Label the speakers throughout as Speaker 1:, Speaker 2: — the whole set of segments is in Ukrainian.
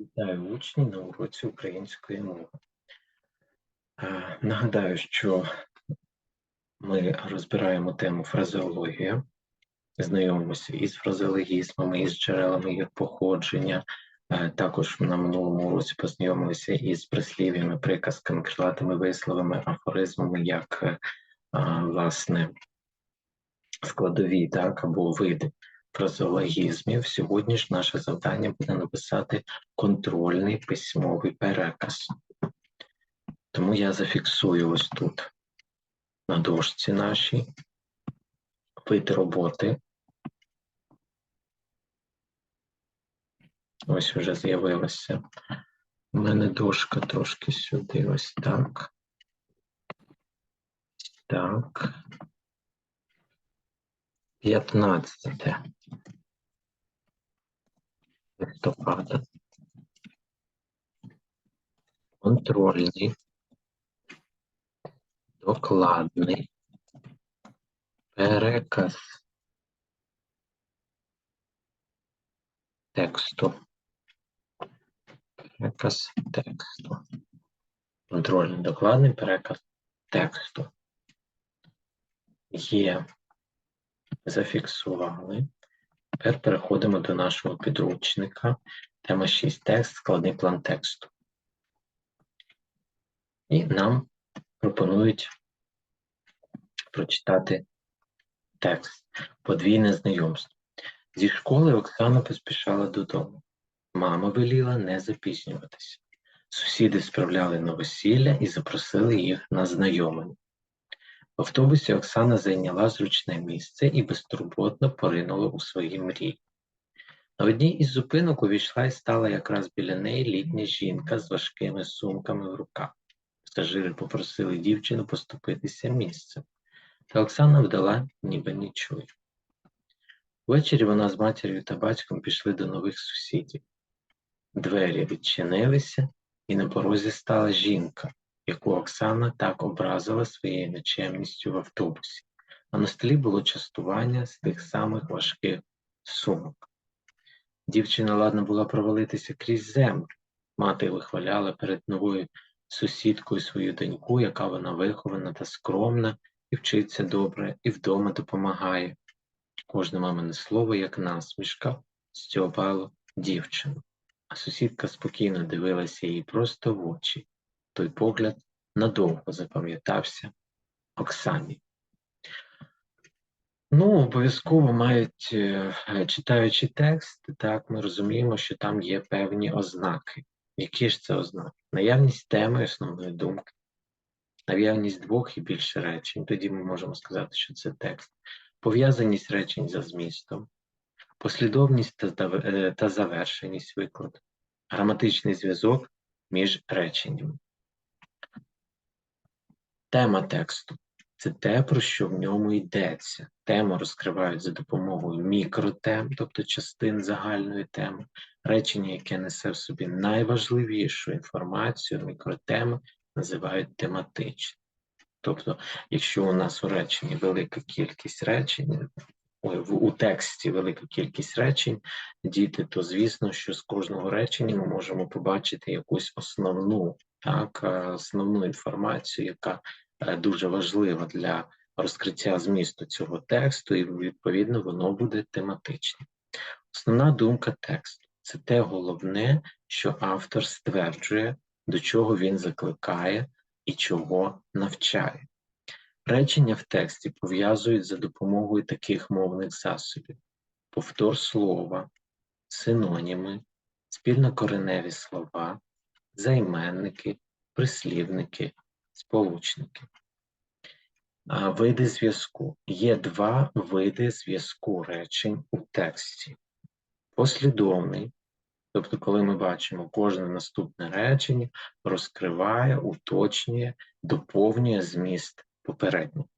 Speaker 1: Вітаю учні на уроці української мови. Е, Нагадаю, що ми розбираємо тему фразеологія, знайомимося із фразеологізмами, із джерелами їх походження. Е, Також на минулому уроці познайомилися із прислів'ями, приказками, крилатими висловами, афоризмами, як е, власне складові так, або види фразеологізмів. Сьогодні ж наше завдання буде написати контрольний письмовий переказ. Тому я зафіксую ось тут на дошці нашій вид роботи. Ось вже з'явилася. У мене дошка трошки сюди, ось так. Так. 15 листопада. Контрольний, докладний, переказ тексту. Переказ тексту. Контрольний, докладний переказ тексту. Є зафіксували. Тепер переходимо до нашого підручника. Тема 6. Текст, складний план тексту. І нам пропонують прочитати текст. Подвійне знайомство. Зі школи Оксана поспішала додому. Мама веліла не запізнюватися. Сусіди справляли новосілля і запросили їх на знайомлення. В автобусі Оксана зайняла зручне місце і безтурботно поринула у свої мрії. На одній із зупинок увійшла і стала якраз біля неї літня жінка з важкими сумками в руках. Пасажири попросили дівчину поступитися місцем, та Оксана вдала, ніби не чує. Ввечері вона з матір'ю та батьком пішли до нових сусідів. Двері відчинилися, і на порозі стала жінка, яку Оксана так образила своєю нечемністю в автобусі, а на столі було частування з тих самих важких сумок. Дівчина ладна була провалитися крізь землю. Мати вихваляла перед новою сусідкою свою доньку, яка вона вихована та скромна, і вчиться добре, і вдома допомагає. Кожне мамине слово, як насмішка, стьобало дівчину, а сусідка спокійно дивилася їй просто в очі той погляд надовго запам'ятався Оксані. Ну, обов'язково мають, е, читаючи текст, так, ми розуміємо, що там є певні ознаки. Які ж це ознаки? Наявність теми основної думки, наявність двох і більше речень, тоді ми можемо сказати, що це текст, пов'язаність речень за змістом, послідовність та, е, завершеність викладу, граматичний зв'язок між реченнями. Тема тексту це те, про що в ньому йдеться. Тему розкривають за допомогою мікротем, тобто частин загальної теми, речення, яке несе в собі найважливішу інформацію, мікротеми називають тематичним. Тобто, якщо у нас у реченні велика кількість речень, в- у тексті велика кількість речень, діти, то звісно, що з кожного речення ми можемо побачити якусь основну, так, е, основну інформацію, яка е, дуже важлива для розкриття змісту цього тексту, і відповідно воно буде тематичним. Основна думка тексту це те головне, що автор стверджує, до чого він закликає і чого навчає. Речення в тексті пов'язують за допомогою таких мовних засобів: повтор слова, синоніми, спільнокореневі слова, займенники, прислівники, сполучники. Види зв'язку. Є два види зв'язку речень у тексті. Послідовний, тобто, коли ми бачимо кожне наступне речення, розкриває, уточнює, доповнює зміст попереднього.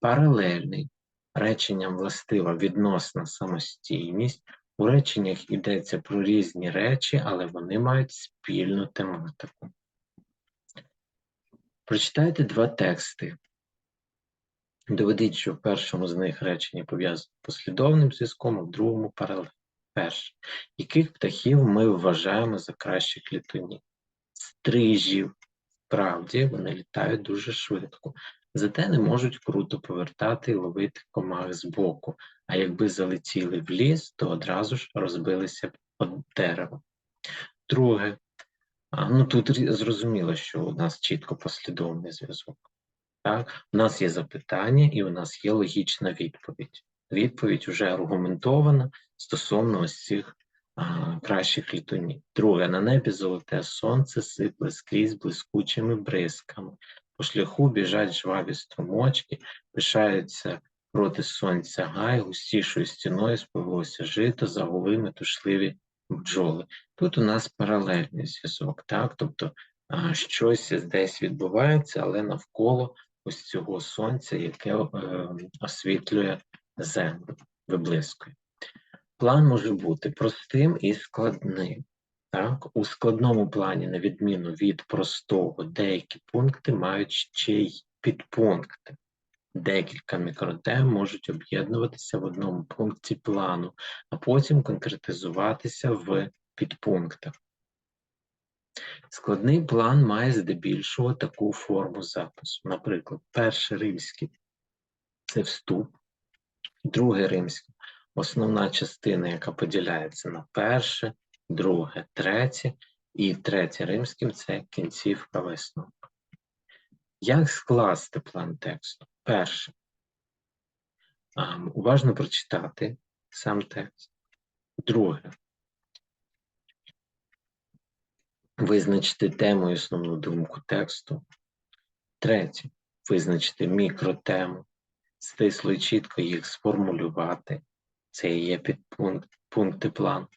Speaker 1: Паралельний реченням властива відносна самостійність. У реченнях йдеться про різні речі, але вони мають спільну тематику. Прочитайте два тексти. Доведіть, що в першому з них речення пов'язане послідовним зв'язком, а в другому паралельно. Перше. Яких птахів ми вважаємо за кращих літунів? Стрижів. Справді, вони літають дуже швидко. Зате не можуть круто повертати і ловити комах збоку. А якби залетіли в ліс, то одразу ж розбилися б об дерево. Друге, ну тут зрозуміло, що у нас чітко послідовний зв'язок. Так? У нас є запитання і у нас є логічна відповідь. Відповідь вже аргументована стосовно ось цих а, кращих літунів. Друге, на небі золоте сонце сипле скрізь блискучими бризками. По шляху біжать жваві струмочки, пишаються проти сонця гай, густішою стіною сповелося жито, загули метушливі бджоли. Тут у нас паралельний зв'язок, так? Тобто щось десь відбувається, але навколо ось цього сонця, яке е, освітлює землю, виблискує. План може бути простим і складним. Так? У складному плані, на відміну від простого, деякі пункти мають ще й підпункти. Декілька мікротем можуть об'єднуватися в одному пункті плану, а потім конкретизуватися в підпунктах. Складний план має здебільшого таку форму запису. Наприклад, перший римський це вступ, другий римський основна частина, яка поділяється на перше, друге, третє, і третє римським це кінцівка висновка. Як скласти план тексту? Перше. Уважно прочитати сам текст. Друге. Визначити тему і основну думку тексту. Третє. Визначити мікротему, стисло і чітко їх сформулювати. Це і є підпункт, пункти плану.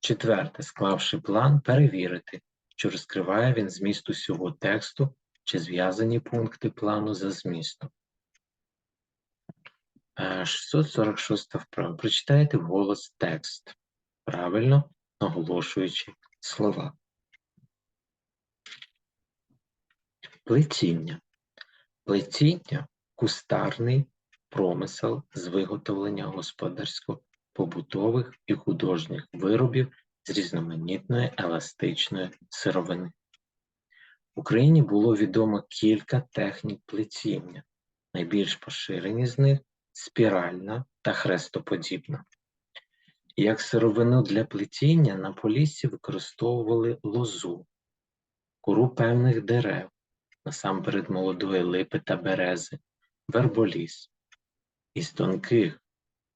Speaker 1: Четверте, склавши план, перевірити, чи розкриває він зміст усього тексту, чи зв'язані пункти плану за змістом. Е, 646 вправа. Прочитайте вголос текст, правильно наголошуючи слова. Плетіння. Плетіння кустарний промисел з виготовлення господарсько-побутових і художніх виробів з різноманітної еластичної сировини. В Україні було відомо кілька технік плетіння. Найбільш поширені з них спіральна та хрестоподібна. Як сировину для плетіння на поліссі використовували лозу, кору певних дерев, насамперед молодої липи та берези, верболіс. Із тонких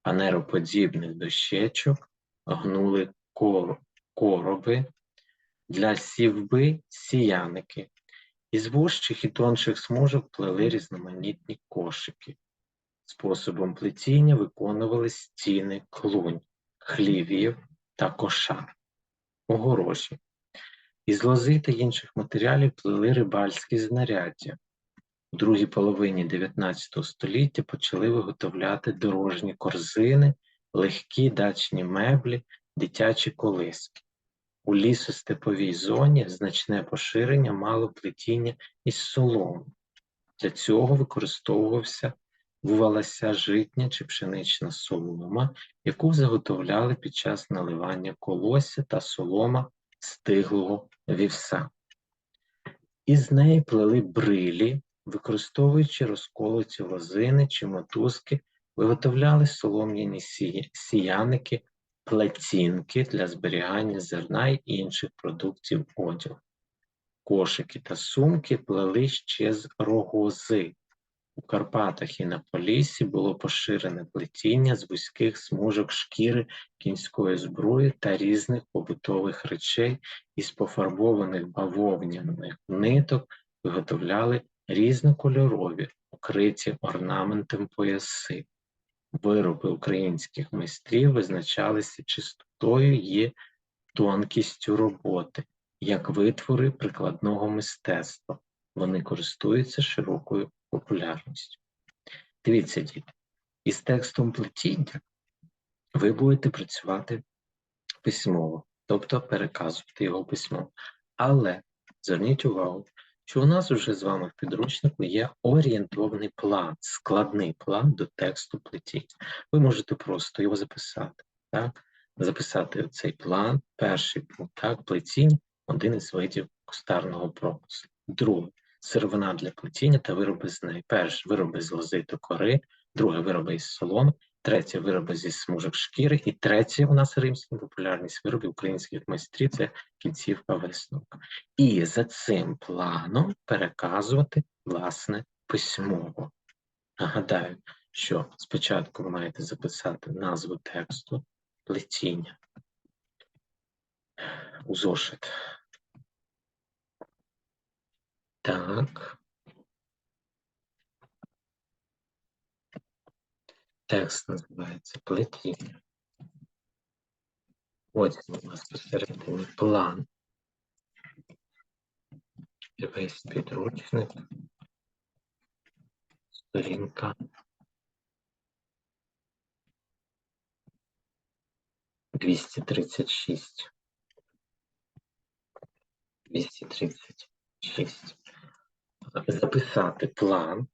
Speaker 1: фанероподібних дощечок гнули кор- короби, для сівби сіяники. Із вужчих і тонших смужок плели різноманітні кошики. Способом плетіння виконували стіни клунь, хлівів та коша, огорожі. Із лози та інших матеріалів плели рибальські знаряддя. У другій половині 19 століття почали виготовляти дорожні корзини, легкі дачні меблі, дитячі колиски. У лісостеповій зоні значне поширення мало плетіння із соломи. Для цього використовувався бувалася житня чи пшенична солома, яку заготовляли під час наливання колосся та солома стиглого вівса. Із неї плели брилі, використовуючи розколоті лозини чи мотузки, виготовляли солом'яні сіяники, плетінки для зберігання зерна й інших продуктів одягу. Кошики та сумки плели ще з рогози. У Карпатах і на Поліссі було поширене плетіння з вузьких смужок шкіри кінської зброї та різних побутових речей із пофарбованих бавовняних ниток виготовляли різнокольорові, покриті орнаментом пояси. Вироби українських майстрів визначалися чистотою і тонкістю роботи, як витвори прикладного мистецтва. Вони користуються широкою популярністю. Дивіться, діти, із текстом плетіння ви будете працювати письмово, тобто переказувати його письмово. Але зверніть увагу, що у нас вже з вами в підручнику є орієнтовний план, складний план до тексту плетіння. Ви можете просто його записати. Так? записати цей план. Перший пункт, так, плетіння один із видів кустарного промислу. Другий сировина для плетіння та вироби з неї. Перший вироби з лози та кори, друге вироби із соломи, третє вироби зі смужок шкіри, і третє у нас римська популярність виробів українських майстрів це кінцівка висновка. І за цим планом переказувати власне письмово. Нагадаю, що спочатку ви маєте записати назву тексту, плетіння у зошит. Так. Текст називається плетіння. Потім у нас посередині план. І весь підручник. Сторінка. Двісті тридцять шість. Двісті тридцять шість. Записати план.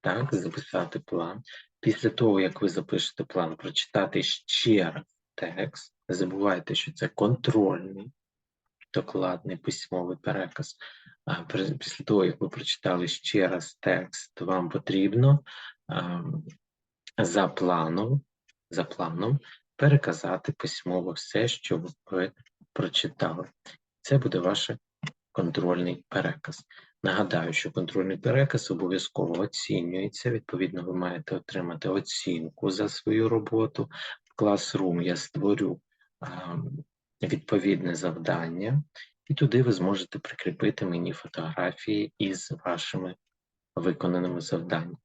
Speaker 1: Так, записати план. Після того, як ви запишете план, прочитати ще раз текст. Не забувайте, що це контрольний, докладний письмовий переказ. Після того, як ви прочитали ще раз текст, вам потрібно ем, за планом, за планом переказати письмово все, що ви прочитали. Це буде ваш контрольний переказ. Нагадаю, що контрольний переказ обов'язково оцінюється. Відповідно, ви маєте отримати оцінку за свою роботу. В Classroom я створю відповідне завдання, і туди ви зможете прикріпити мені фотографії із вашими виконаними завданнями.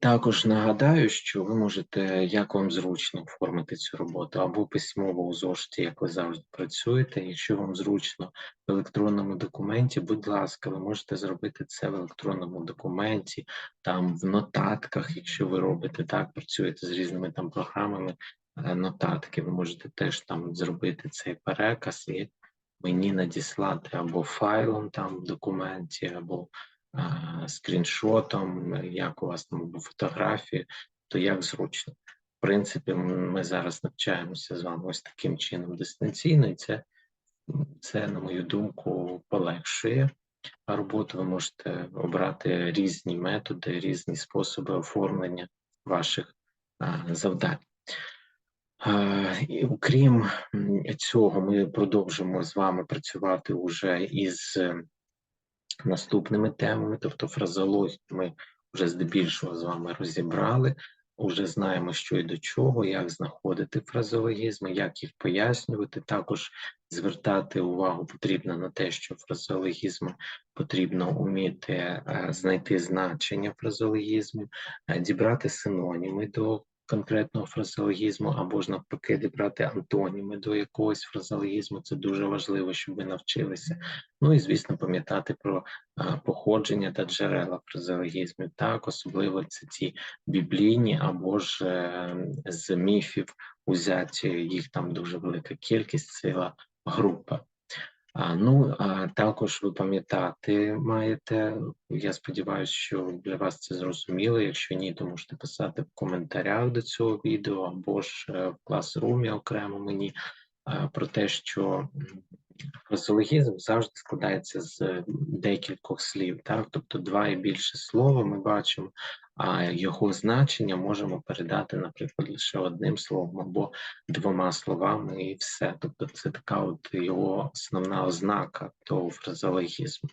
Speaker 1: Також нагадаю, що ви можете, як вам зручно оформити цю роботу, або письмово у зошиті, як ви завжди працюєте. Якщо вам зручно в електронному документі, будь ласка, ви можете зробити це в електронному документі, там в нотатках, якщо ви робите так, працюєте з різними там програмами е, нотатки, ви можете теж там зробити цей переказ і мені надіслати або файлом там в документі, або скріншотом, як у вас там фотографії, то як зручно. В принципі, ми зараз навчаємося з вами ось таким чином дистанційно, і це, це, на мою думку, полегшує роботу. Ви можете обрати різні методи, різні способи оформлення ваших завдань. І Окрім цього, ми продовжимо з вами працювати уже із наступними темами, тобто фразологію ми вже здебільшого з вами розібрали, вже знаємо, що і до чого, як знаходити фразологізми, як їх пояснювати. Також звертати увагу потрібно на те, що фразологізми потрібно вміти е, знайти значення фразологізмів, е, дібрати синоніми до конкретного фразеологізму, або ж навпаки, дібрати антоніми до якогось фразеологізму. Це дуже важливо, щоб ви навчилися. Ну і звісно, пам'ятати про а, походження та джерела фразеологізмів. Так, особливо це ті біблійні або ж е, з міфів узяті, їх там дуже велика кількість, ціла група. А, ну, а також ви пам'ятати маєте, я сподіваюся, що для вас це зрозуміло. Якщо ні, то можете писати в коментарях до цього відео або ж е, в класрумі окремо мені е, про те, що фразеологізм завжди складається з декількох слів, так? Тобто два і більше слова ми бачимо, а його значення можемо передати, наприклад, лише одним словом або двома словами, і все. Тобто, це така от його основна ознака того фразеологізму.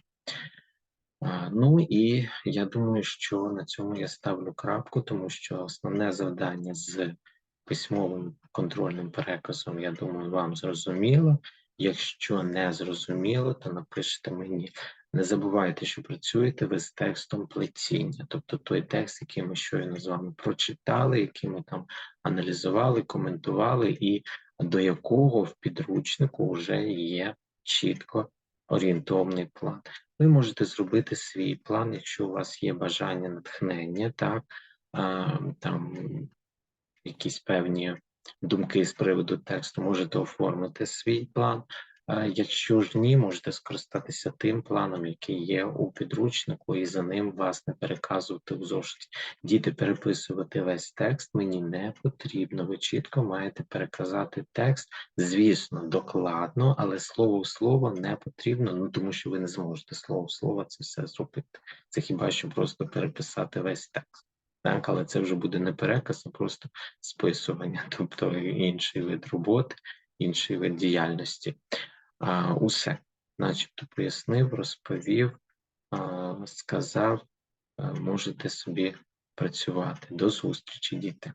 Speaker 1: Ну і я думаю, що на цьому я ставлю крапку, тому що основне завдання з письмовим контрольним переказом, я думаю, вам зрозуміло. Якщо не зрозуміло, то напишіть мені. Не забувайте, що працюєте ви з текстом плетіння, тобто той текст, який ми щойно з вами прочитали, який ми там аналізували, коментували, і до якого в підручнику вже є чітко орієнтовний план. Ви можете зробити свій план, якщо у вас є бажання натхнення, так там якісь певні думки з приводу тексту, можете оформити свій план. Якщо ж ні, можете скористатися тим планом, який є у підручнику, і за ним власне переказувати у зошиті. Діти переписувати весь текст мені не потрібно. Ви чітко маєте переказати текст, звісно, докладно, але слово в слово не потрібно, ну тому що ви не зможете слово в слово це все зробити. Це хіба що просто переписати весь текст. Так, але це вже буде не переказ, а просто списування, тобто інший вид роботи, інший вид діяльності. А, Усе, начебто, пояснив, розповів, а, сказав, можете собі працювати. До зустрічі, діти.